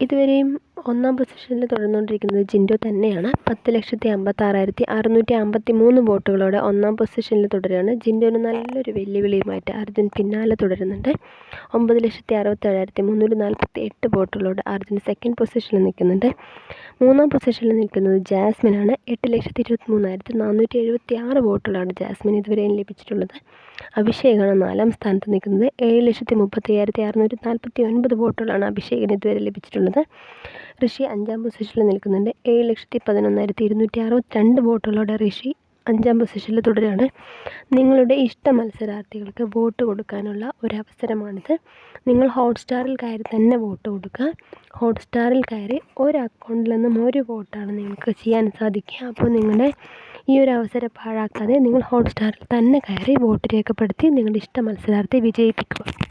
ഇതുവരെയും ഒന്നാം പൊസിഷനിൽ തുടർന്നുകൊണ്ടിരിക്കുന്നത് ജിൻഡോ തന്നെയാണ്. പത്ത് ലക്ഷത്തി അമ്പത്താറായിരത്തി അറുന്നൂറ്റി അമ്പത്തി മൂന്ന് വോട്ടുകളോടെ ഒന്നാം പൊസിഷനിൽ തുടരുകയാണ്. ജിൻഡോന് നല്ലൊരു വെല്ലുവിളിയുമായിട്ട് അർജുൻ പിന്നാലെ തുടരുന്നുണ്ട്. ഒമ്പത് ലക്ഷത്തി അറുപത്തേഴായിരത്തി മുന്നൂറ്റി നാൽപ്പത്തി എട്ട് വോട്ടുകളോടെ അർജുൻ സെക്കൻഡ് പൊസിഷനിൽ നിൽക്കുന്നുണ്ട്. മൂന്നാം പൊസിഷനിൽ നിൽക്കുന്നത് ജാസ്മിനാണ്. എട്ട് ലക്ഷത്തി ഇരുപത്തി മൂന്നായിരത്തി നാനൂറ്റി എഴുപത്തി ആറ് വോട്ടുകളാണ് ജാസ്മിൻ ഇതുവരെയും ലഭിച്ചിട്ടുള്ളത്. അഭിഷേകാണ് നാലാം സ്ഥാനത്ത് നിൽക്കുന്നത്. ഏഴ് ലക്ഷത്തി മുപ്പത്തി അയ്യായിരത്തി അറുന്നൂറ്റി നാൽപ്പത്തി ഒൻപത് വോട്ടുകളാണ് അഭിഷേകിന് ഇതുവരെ ലഭിച്ചിട്ടുള്ളത്. ഋഷി അഞ്ചാം പൊസിഷനിൽ നിൽക്കുന്നുണ്ട്. ഏഴ് ലക്ഷത്തി പതിനൊന്നായിരത്തി ഇരുന്നൂറ്റി അറുപത്തി രണ്ട് വോട്ടുകളോടെ ഋഷി അഞ്ചാം പൊസിഷനിൽ തുടരുകയാണ് നിങ്ങളുടെ ഇഷ്ട മത്സരാർത്ഥികൾക്ക് വോട്ട് കൊടുക്കാനുള്ള ഒരവസരമാണിത്. നിങ്ങൾ ഹോട്ട്സ്റ്റാറിൽ കയറി തന്നെ വോട്ട് കൊടുക്കുക. ഹോട്ട്സ്റ്റാറിൽ കയറി ഒരു അക്കൗണ്ടിൽ നിന്നും ഒരു വോട്ടാണ് നിങ്ങൾക്ക് ചെയ്യാൻ സാധിക്കുക. അപ്പോൾ നിങ്ങളുടെ ഈ ഒരു അവസരം പാഴാക്കാതെ നിങ്ങൾ ഹോട്ട്സ്റ്റാറിൽ തന്നെ കയറി വോട്ട് രേഖപ്പെടുത്തി നിങ്ങളുടെ ഇഷ്ട മത്സരാർത്ഥി വിജയിപ്പിക്കുക.